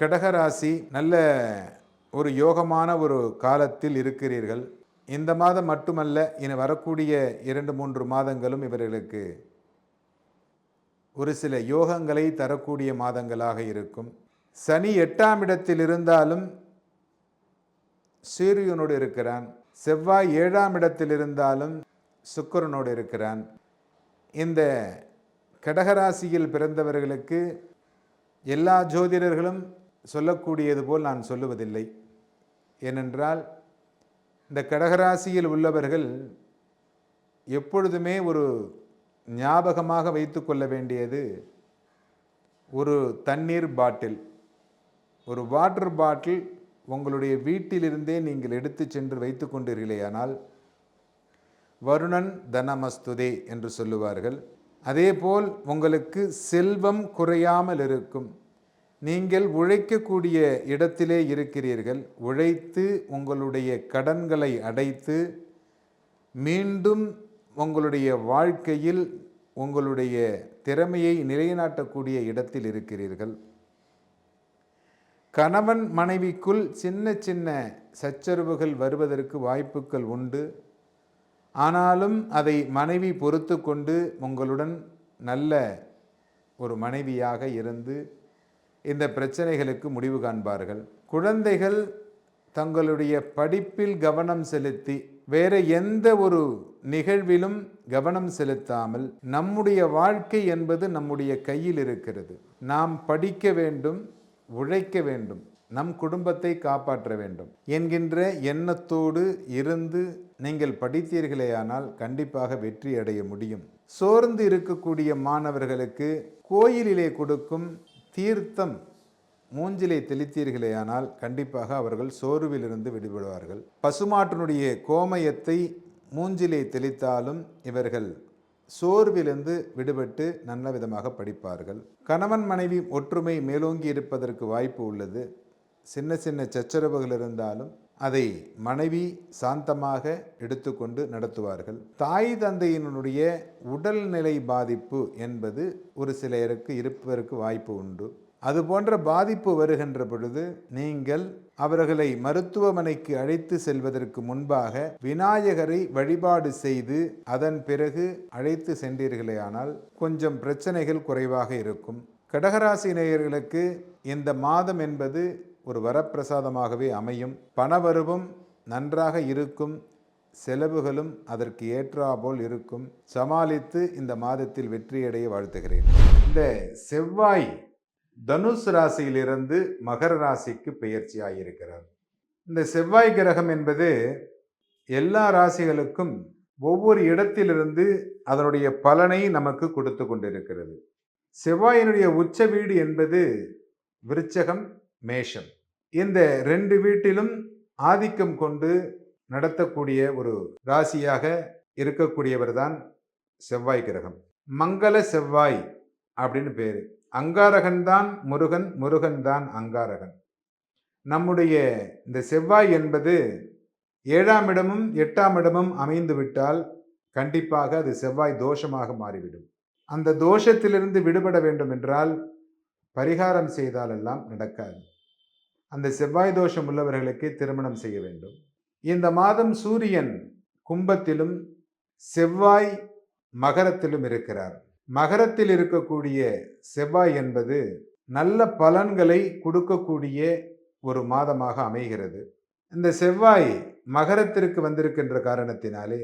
கடகராசி நல்ல ஒரு யோகமான ஒரு காலத்தில் இருக்கிறீர்கள். இந்த மாதம் மட்டுமல்ல இனி வரக்கூடிய இரண்டு மூன்று மாதங்களும் இவர்களுக்கு ஒரு சில யோகங்களை தரக்கூடிய மாதங்களாக இருக்கும். சனி எட்டாம் இடத்தில் இருந்தாலும் சூரியனோடு இருக்கிறான். செவ்வாய் ஏழாம் இடத்தில் இருந்தாலும் சுக்கரனோடு இருக்கிறான். இந்த கடகராசியில் பிறந்தவர்களுக்கு எல்லா ஜோதிடர்களும் சொல்லக்கூடியது போல் நான் சொல்லுவதில்லை. ஏனென்றால் இந்த கடகராசியில் உள்ளவர்கள் எப்பொழுதுமே ஒரு ஞாபகமாக வைத்து கொள்ள வேண்டியது ஒரு தண்ணீர் பாட்டில். ஒரு வாட்டர் பாட்டில் உங்களுடைய வீட்டிலிருந்தே நீங்கள் எடுத்து சென்று வைத்து கொண்டீர்களேயானால் வருணன் தனமஸ்துதே என்று சொல்லுவார்கள். அதேபோல் உங்களுக்கு செல்வம் குறையாமல் இருக்கும். நீங்கள் உழைக்கக்கூடிய இடத்திலே இருக்கிறீர்கள். உழைத்து உங்களுடைய கடன்களை அடைத்து மீண்டும் உங்களுடைய வாழ்க்கையில் உங்களுடைய திறமையை நிலைநாட்டக்கூடிய இடத்தில் இருக்கிறீர்கள். கணவன் மனைவிக்குள் சின்ன சின்ன சச்சரவுகள் வருவதற்கு வாய்ப்புகள் உண்டு. ஆனாலும் அதை மனைவி பொறுத்து கொண்டு உங்களுடன் நல்ல ஒரு மனைவியாக இருந்து இந்த பிரச்சனைகளுக்கு முடிவு காண்பார்கள். குழந்தைகள் தங்களுடைய படிப்பில் கவனம் செலுத்தி வேற எந்த ஒரு நிகழ்விலும் கவனம் செலுத்தாமல் நம்முடைய வாழ்க்கை என்பது நம்முடைய கையில் இருக்கிறது. நாம் படிக்க வேண்டும் உழைக்க வேண்டும் நம் குடும்பத்தை காப்பாற்ற வேண்டும் என்கின்ற எண்ணத்தோடு இருந்து நீங்கள் படித்தீர்களேயானால் கண்டிப்பாக வெற்றி அடைய முடியும். சோர்ந்து இருக்கக்கூடிய மாணவர்களுக்கு கோயிலிலே கொடுக்கும் தீர்த்தம் மூஞ்சிலை தெளித்தீர்களேயானால் கண்டிப்பாக அவர்கள் சோர்விலிருந்து விடுபடுவார்கள். பசுமாட்டினுடைய கோமயத்தை மூஞ்சிலே தெளித்தாலும் இவர்கள் சோர்விலிருந்து விடுபட்டு நல்ல விதமாக படிப்பார்கள். கணவன் மனைவி ஒற்றுமை மேலோங்கி இருப்பதற்கு வாய்ப்பு உள்ளது. சின்ன சின்ன சச்சரவுகள் இருந்தாலும் அதை மனைவி சாந்தமாக எடுத்துக்கொண்டு நடத்துவார்கள். தாய் தந்தையினுடைய உடல்நிலை பாதிப்பு என்பது ஒரு சிலருக்கு இருப்பதற்கு வாய்ப்பு உண்டு. அது போன்ற பாதிப்பு வருகின்ற பொழுது நீங்கள் அவர்களை மருத்துவமனைக்கு அழைத்து செல்வதற்கு முன்பாக விநாயகரை வழிபாடு செய்து அதன் பிறகு அழைத்து சென்றீர்களேயானால் கொஞ்சம் பிரச்சனைகள் குறைவாக இருக்கும். கடகராசி நேயர்களுக்கு இந்த மாதம் என்பது ஒரு வரப்பிரசாதமாகவே அமையும். பணவரவும் நன்றாக இருக்கும். செலவுகளும் அதற்கு ஏற்றாபோல் இருக்கும். சமாளித்து இந்த மாதத்தில் வெற்றியடைய வாழ்த்துகிறேன். இந்த செவ்வாய் தனுஷ் ராசியிலிருந்து மகர ராசிக்கு பெயர்ச்சியாயிருக்கிறார். இந்த செவ்வாய் கிரகம் என்பது எல்லா ராசிகளுக்கும் ஒவ்வொரு இடத்திலிருந்து அதனுடைய பலனை நமக்கு கொடுத்து கொண்டிருக்கிறது. செவ்வாயினுடைய உச்ச வீடு என்பது விருச்சகம் மேஷம். இந்த ரெண்டு வீட்டிலும் ஆதிக்கம் கொண்டு நடத்தக்கூடிய ஒரு ராசியாக இருக்கக்கூடியவர் தான் செவ்வாய் கிரகம். மங்கள செவ்வாய் அப்படின்னு பேர். அங்காரகன் தான் முருகன் முருகன் தான் அங்காரகன். நம்முடைய இந்த செவ்வாய் என்பது ஏழாம் இடமும் எட்டாம் இடமும் அமைந்து விட்டால் கண்டிப்பாக அது செவ்வாய் தோஷமாக மாறிவிடும். அந்த தோஷத்திலிருந்து விடுபட வேண்டும் என்றால் பரிகாரம் செய்தாலெல்லாம் நடக்காது. அந்த செவ்வாய் தோஷம் உள்ளவர்களுக்கு திருமணம் செய்ய வேண்டும். இந்த மாதம் சூரியன் கும்பத்திலும் செவ்வாய் மகரத்திலும் இருக்கிறார். மகரத்தில் இருக்கக்கூடிய செவ்வாய் என்பது நல்ல பலன்களை கொடுக்கக்கூடிய ஒரு மாதமாக அமைகிறது. இந்த செவ்வாய் மகரத்திற்கு வந்திருக்கின்ற காரணத்தினாலே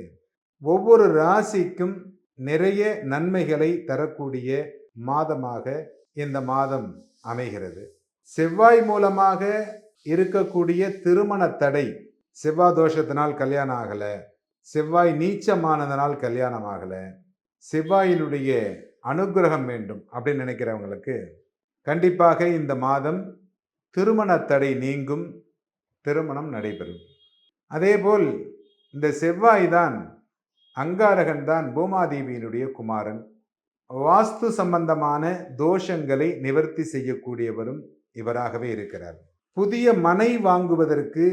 ஒவ்வொரு ராசிக்கும் நிறைய நன்மைகளை தரக்கூடிய மாதமாக இந்த மாதம் அமைகிறது. செவ்வாய் மூலமாக இருக்கக்கூடிய திருமண தடை செவ்வாய் தோஷத்தினால் கல்யாணம் ஆகலை செவ்வாய் நீச்சமானதனால் கல்யாணம் ஆகலை செவ்வாயினுடைய அனுகிரகம் வேண்டும் அப்படின்னு நினைக்கிறவங்களுக்கு கண்டிப்பாக இந்த மாதம் திருமண தடை நீங்கும் திருமணம் நடைபெறும். அதேபோல் இந்த செவ்வாய் தான் அங்காரகன் தான் பூமாதேவியினுடைய குமாரன். வாஸ்து சம்பந்தமான தோஷங்களை நிவர்த்தி செய்யக்கூடியவரும் இவராகவே இருக்கிறார். புதிய மனை வாங்குவதற்கு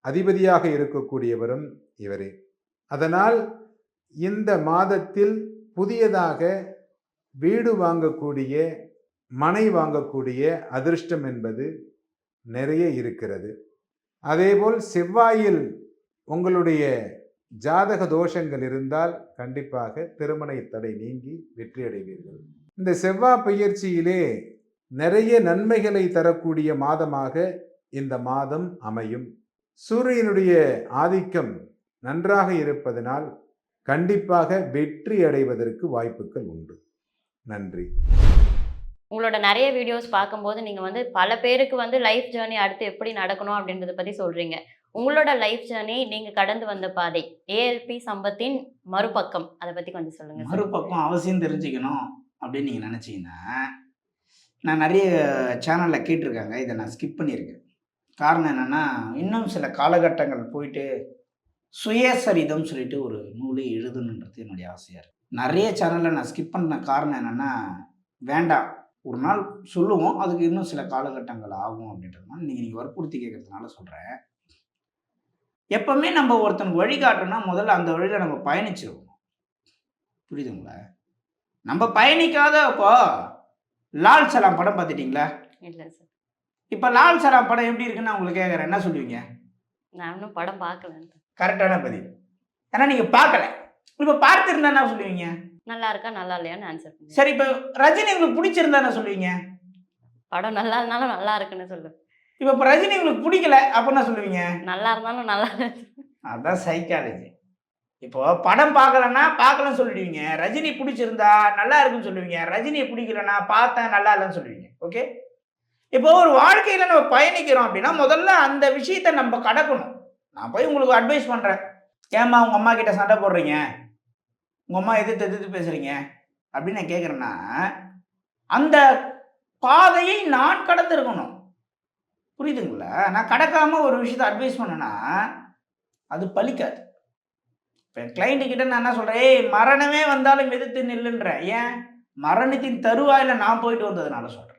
அதிபதியாக இருக்கக்கூடியவரும் இவரே. அதனால் இந்த மாதத்தில் புதியதாக வீடு வாங்கக்கூடிய மனை வாங்கக்கூடிய அதிர்ஷ்டம் என்பது நிறைய இருக்கிறது. அதேபோல் செவ்வாயில் உங்களுடைய ஜாதக தோஷங்கள் இருந்தால் கண்டிப்பாக திருமண தடை நீங்கி வெற்றியடைவீர்கள். இந்த செவ்வாய் பயிற்சியிலே நிறைய நன்மைகளை தரக்கூடிய மாதமாக இந்த மாதம் அமையும். சூரியனுடைய ஆதிக்கம் நன்றாக இருப்பதனால் கண்டிப்பாக வெற்றி அடைவதற்கு வாய்ப்புகள் உண்டு. நன்றி. உங்களோட நிறைய வீடியோஸ் பார்க்கும்போது நீங்கள் வந்து பல பேருக்கு வந்து லைஃப் ஜேர்னி அடுத்து எப்படி நடக்கணும் அப்படின்றத பற்றி சொல்கிறீங்க உங்களோட லைஃப் ஜேர்னி நீங்கள் கடந்து வந்த பாதை ஏஎல்பி சம்பத்தின் மறுபக்கம் அதை பற்றி கொஞ்சம் சொல்லுங்கள் மறுபக்கம் அவசியம் தெரிஞ்சுக்கணும் அப்படின்னு நீங்கள் நினச்சிங்கன்னா நான் நிறைய சேனலில் கேட்டிருக்காங்க. இதை நான் ஸ்கிப் பண்ணியிருக்கேன். காரணம் என்னென்னா இன்னும் சில காலகட்டங்கள் போயிட்டு சுயசரிதம் சொல்லிட்டு ஒரு நூலை எழுதணுன்றது என்னுடைய ஆசையாக இருக்குது நிறைய சேனலில் நான் ஸ்கிப் பண்ண காரணம் என்னென்னா வேண்டாம். ஒரு நாள் சொல்லுவோம் அதுக்கு இன்னும் சில காலகட்டங்கள் ஆகும் அப்படின்றதுனால நீங்கள் நீங்கள் வற்புறுத்தி கேட்கறதுனால சொல்கிறேன் எப்பவுமே நம்ம ஒருத்தனுக்கு வழிகாட்டணும்னா முதல்ல அந்த வழியில் நம்ம பயணிச்சிருவோம். புரியுதுங்களா? நம்ம பயணிக்காத அப்போ லால் சலாம் படம் பார்த்துட்டீங்களா? இல்லை சார். இப்போ லால் சலாம் படம் எப்படி இருக்குன்னு நான் உங்களுக்கு கேட்குறேன் என்ன சொல்லுவீங்க? நான் இன்னும் படம் பார்க்கல. கரெக்டான பதில். ஏன்னா நீங்கள் பார்க்கல. இப்போ பார்த்துருந்தா என்ன சொல்லுவீங்க? நல்லா இருக்கா நல்லா இல்லையான்னு ஆன்சர் சரி இப்போ ரஜினி உங்களுக்கு பிடிச்சிருந்தா என்ன சொல்லுவீங்க? படம் நல்லா இருந்தாலும் நல்லா இருக்குன்னு சொல்லு. இப்போ இப்போ ரஜினி உங்களுக்கு பிடிக்கல அப்போ என்ன சொல்லுவீங்க? நல்லா இருந்தாலும் நல்லா. அதான் சைக்காலஜி இப்போ படம் பார்க்கலன்னா பார்க்கலன்னு சொல்லிடுவீங்க. ரஜினி பிடிச்சிருந்தா நல்லா இருக்குன்னு சொல்லுவீங்க. ரஜினியை பிடிக்கலன்னா பார்த்தேன் நல்லா இல்லைன்னு சொல்லுவீங்க. ஓகே? இப்போ ஒரு வாழ்க்கையில் நம்ம பயணிக்கிறோம் அப்படின்னா முதல்ல அந்த விஷயத்தை நம்ம கடக்கணும். நான் போய் உங்களுக்கு அட்வைஸ் பண்ணுறேன் ஏம்மா உங்கள் அம்மா கிட்ட சண்டை போடுறீங்க? உங்கள் அம்மா எதிர்த்து எதிர்த்து பேசுகிறீங்க அப்படின்னு நான் கேட்குறேன்னா அந்த பாதையை நான் கடந்திருக்கணும். புரியுதுங்களா? நான் கடக்காமல் ஒரு விஷயத்தை அட்வைஸ் பண்ணேன்னா அது பலிக்காது. இப்போ கிளைண்ட்டு கிட்ட நான் என்ன சொல்கிறேன் ஏய் மரணமே வந்தாலும் எதிர்த்து நில்லுன்றேன் ஏன்? மரணத்தின் தருவாயில் நான் போயிட்டு வந்ததுனால சொல்கிறேன்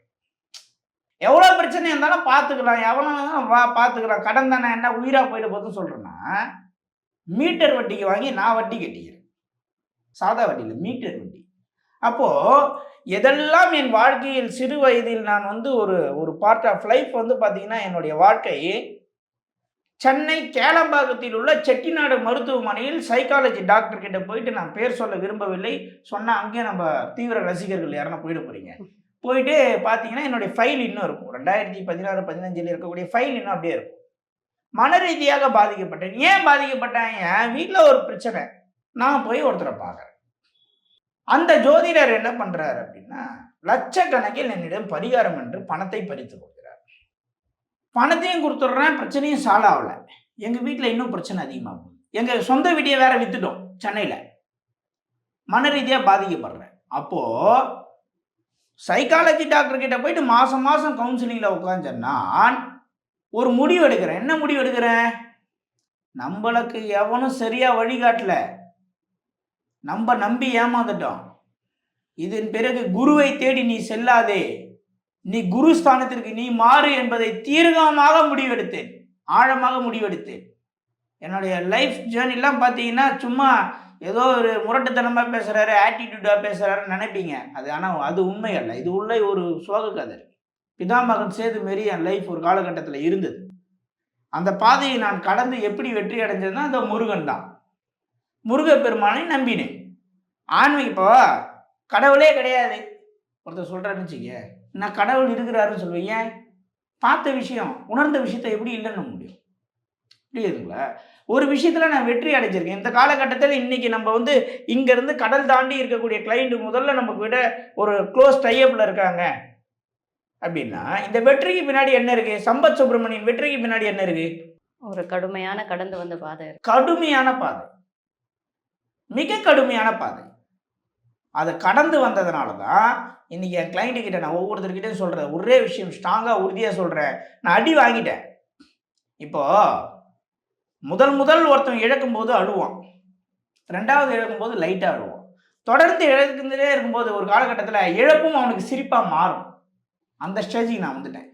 எவ்வளோ பிரச்சனை இருந்தாலும் பார்த்துக்கலாம் எவ்வளோ வா பார்த்துக்கலாம் கடன் தானே என்ன உயிராக போயிட்டு போதுன்னு சொல்கிறேன்னா மீட்டர் வட்டிக்கு வாங்கி நான் வட்டி கட்டிக்கிறேன். சாதா வட்டியில் மீட்டர் வட்டி. அப்போது எதெல்லாம் என் வாழ்க்கையில் சிறு வயதில் நான் வந்து ஒரு ஒரு பார்ட் ஆஃப் லைஃப் வந்து பார்த்திங்கன்னா என்னுடைய வாழ்க்கை சென்னை கேளம்பாக்கத்தில் உள்ள செட்டிநாடு மருத்துவமனையில் சைக்காலஜி டாக்டர் கிட்ட போயிட்டு நான் பேர் சொல்ல விரும்பவில்லை. சொன்னால் அங்கேயே நம்ம தீவிர ரசிகர்கள் யாருன்னா போயிட போறீங்க. போயிட்டு பார்த்தீங்கன்னா என்னுடைய ஃபைல் இன்னும் இருக்கும். ரெண்டாயிரத்தி பதினாறு பதினஞ்சில் இருக்கக்கூடிய ஃபைல் இன்னும் அப்படியே இருக்கும். மன ரீதியாக பாதிக்கப்பட்டேன். ஏன் பாதிக்கப்பட்டேன்? என் வீட்டில் ஒரு பிரச்சனை. நான் போய் ஒருத்தரை பார்க்குறேன் அந்த ஜோதிடர் என்ன பண்ணுறாரு அப்படின்னா லட்சக்கணக்கில் என்னிடம் பரிகாரம் என்று பணத்தை பறித்து கொடுக்கிறார் பணத்தையும் கொடுத்துட்றேன் பிரச்சனையும் சால்வ் ஆகலை. எங்கள் வீட்டில் இன்னும் பிரச்சனை அதிகமாகும். எங்கள் சொந்த வீடியை வேற வித்துட்டோம் சென்னையில். மன ரீதியாக பாதிக்கப்படுறேன். அப்போது சைக்காலஜி டாக்டர் கிட்ட போயிட்டு மாதம் மாதம் கவுன்சிலிங்கில் உட்காந்து நான் ஒரு முடிவு எடுக்கிறேன். என்ன முடிவு எடுக்கிறேன்? நம்மளுக்கு எவனும் சரியாக வழிகாட்டல. நம்ம நம்பி ஏமாந்துட்டோம். இதன் பிறகு குருவை தேடி நீ செல்லாதே. நீ குரு ஸ்தானத்திற்கு நீ மாறு என்பதை தீர்க்கமாக முடிவெடுத்தேன். ஆழமாக முடிவெடுத்தேன். என்னுடைய லைஃப் ஜேர்னிலாம் பார்த்தீங்கன்னா சும்மா ஏதோ ஒரு முரட்டுத்தனமாக பேசுகிறாரு ஆட்டிடியூடாக பேசுகிறாருன்னு நினைப்பீங்க. அது ஆனால் அது உண்மை அல்ல. இது உள்ள ஒரு சோக கதை. பிதாமகன் சேது மாரி என் லைஃப் ஒரு காலகட்டத்தில் இருந்தது. அந்த பாதையை நான் கடந்து எப்படி வெற்றி அடைஞ்சதுன்னா அந்த முருகன் தான். முருகப்பெருமானை நம்பினேன். ஆன்மீக இப்போ கடவுளே கிடையாது. ஒருத்தர் சொல்கிறாருன்னு வச்சுக்க நான் கடவுள் இருக்கிறாருன்னு சொல்லுவேன். ஏன்? பார்த்த விஷயம் உணர்ந்த விஷயத்தை எப்படி இல்லைன்னு முடியும். புரியுதுங்களா ஒரு விஷயத்தில் நான் வெற்றி அடைஞ்சிருக்கேன். இந்த காலகட்டத்தில் இன்னைக்கு நம்ம வந்து இங்கேருந்து கடல் தாண்டி இருக்கக்கூடிய கிளைண்ட் முதல்ல நமக்கு விட ஒரு க்ளோஸ் டைப்பில் இருக்காங்க. அப்படின்னா இந்த வெற்றிக்கு பின்னாடி என்ன இருக்கு? சம்பத் சுப்பிரமணியன் வெற்றிக்கு பின்னாடி என்ன இருக்கு? ஒரு கடுமையான கடந்து வந்த பாதை கடுமையான பாதை. மிக கடுமையான பாதை. அதை கடந்து வந்ததுனால தான் இன்னைக்கு என் கிளைண்ட்டு கிட்ட நான் ஒவ்வொருத்தர்கிட்டையும் சொல்கிறேன் ஒரே விஷயம் ஸ்ட்ராங்காக உறுதியாக சொல்கிறேன் நான் அடி வாங்கிட்டேன். இப்போ முதல் முதல் ஒருத்தன் இழக்கும்போது அழுவான். ரெண்டாவது இழக்கும்போது லைட்டாக அழுவான். தொடர்ந்து இழக்குந்துட்டே இருக்கும்போது ஒரு காலகட்டத்தில் இழப்பும் அவனுக்கு சிரிப்பாக மாறும். அந்த ஸ்டேஜுக்கு நான் வந்துட்டேன்.